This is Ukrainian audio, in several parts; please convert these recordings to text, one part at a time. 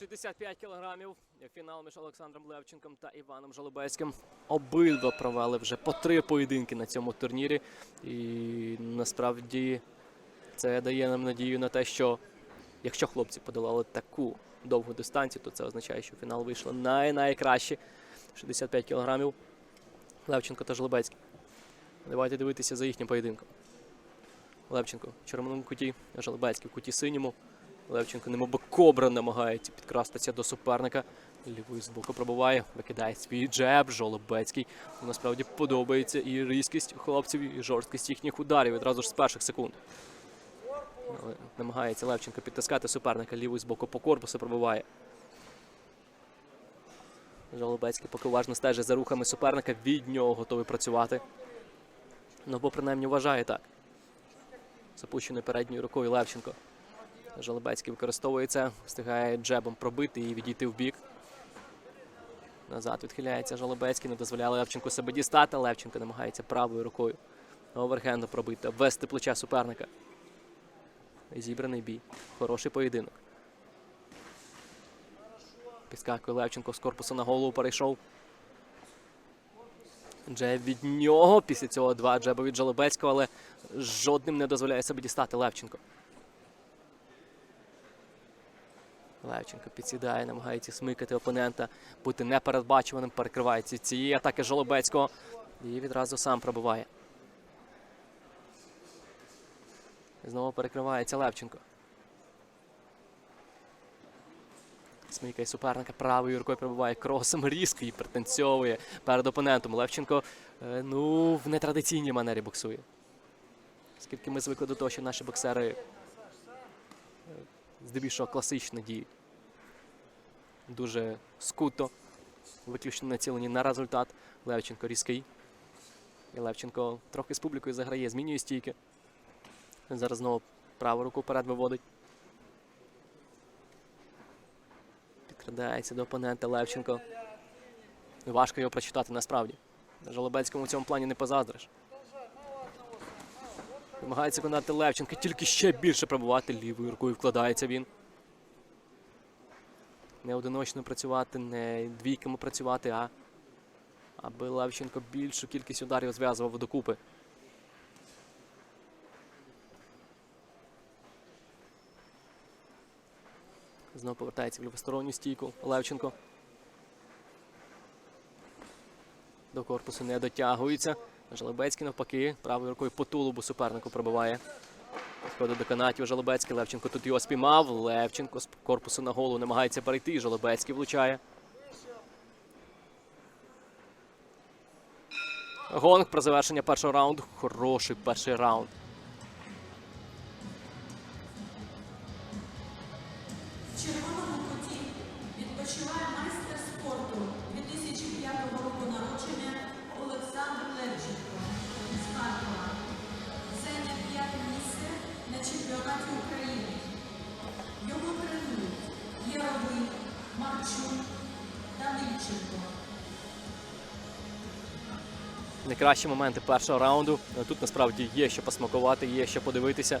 65 кілограмів. Фінал між Олександром Левченком та Іваном Жолобецьким. Обидва провели вже по три поєдинки на цьому турнірі. І насправді це дає нам надію на те, що якщо хлопці подолали таку довгу дистанцію, то це означає, що фінал вийшло най-найкраще. 65 кілограмів. Левченко та Жолобецький. Давайте дивитися за їхнім поєдинком. Левченко в червоному куті, Жолобецький в куті синьому. Левченко немов би кобра намагається підкрастися до суперника. Лівою збоку пробуває, викидає свій джеб, Жолобецький. Насправді подобається і різкість хлопців, і жорсткість їхніх ударів відразу ж з перших секунд. Намагається Левченко підтискати суперника лівою збоку по корпусу пробуває. Жолобецький поки уважно стежить за рухами суперника, від нього готовий працювати. Ну, бо принаймні вважає так. Запущеною передньою рукою Левченко. Жолобецький використовує це, встигає джебом пробити і відійти в бік. Назад відхиляється Жолобецький, не дозволяє Левченку себе дістати. Левченко намагається правою рукою оверхенду пробити, обвести плече суперника. Зібраний бій. Хороший поєдинок. Підскакує Левченко з корпусу на голову перейшов. Джеб від нього. Після цього два джеба від Жолобецького, але жодним не дозволяє себе дістати Левченко. Левченко підсідає, намагається смикати опонента, бути непередбачуваним, перекривається цієї атаки Жолобецького і відразу сам пробиває. Знову перекривається Левченко. Смикає суперника правою рукою пробиває кросом різко і пританцьовує перед опонентом. Левченко е, ну, в нетрадиційній манері боксує. Оскільки ми звикли до того, що наші боксери е, здебільшого класично діють. Дуже скуто, виключно націлені на результат. Левченко різкий. І Левченко трохи з публікою заграє, змінює стійки. Зараз знову праву руку вперед виводить. Підкрадається до опонента Левченко. Важко його прочитати насправді. Жолобецькому в цьому плані не позаздриш. Намагається виконати Левченко, тільки ще більше пробувати лівою рукою вкладається він. Не одиночно працювати, не двійками працювати, а аби Левченко більшу кількість ударів зв'язував докупи. Знову повертається в лівосторонню стійку Левченко. До корпусу не дотягується. Жалобецький навпаки, правою рукою по тулубу супернику пробиває. Підходить до канатів Жалобецький. Левченко тут його спіймав. Левченко з корпусу на голову намагається перейти. Жалобецький влучає. Гонг про завершення першого раунду. Хороший перший раунд. В червоному куті відпочиває майстер спорту 2005 року народження Олександр Левченко. Найкращі моменти першого раунду. Тут насправді є що посмакувати, є що подивитися.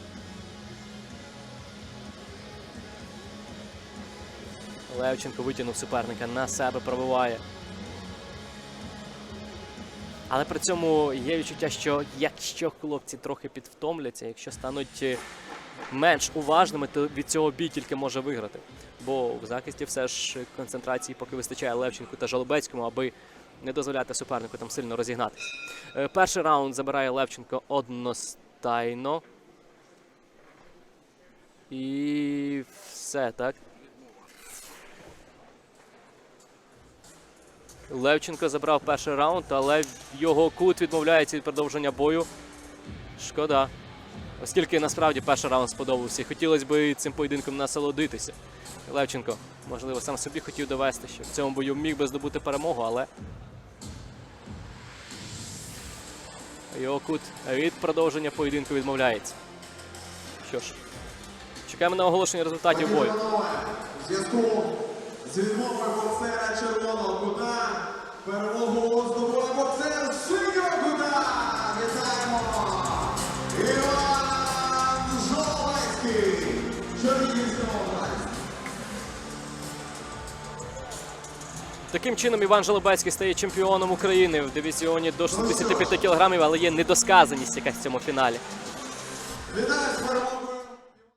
Левченко витягнув суперника на себе, пробиває. Але при цьому є відчуття, що якщо хлопці трохи підвтомляться, якщо стануть е, менш уважними, то від цього бій тільки може виграти. Бо в захисті все ж концентрації поки вистачає Левченку та Жолобецькому, аби не дозволяти супернику там сильно розігнатися. Е, Перший раунд забирає Левченко одностайно. І все, так? Левченко забрав перший раунд, але його кут відмовляється від продовження бою. Шкода. Оскільки насправді перший раунд сподобався. Хотілося б цим поєдинком насолодитися. Левченко, можливо, сам собі хотів довести, що в цьому бою міг би здобути перемогу, але його кут від продовження поєдинку відмовляється. Що ж, чекаємо на оголошення результатів бою. Зв'язку з відмовою боксера червоного кута перемогу здобує боксер Таким чином Іван Жолобецький стає чемпіоном України в дивізіоні до 65 кілограмів, але є недосказаність якась в цьому фіналі.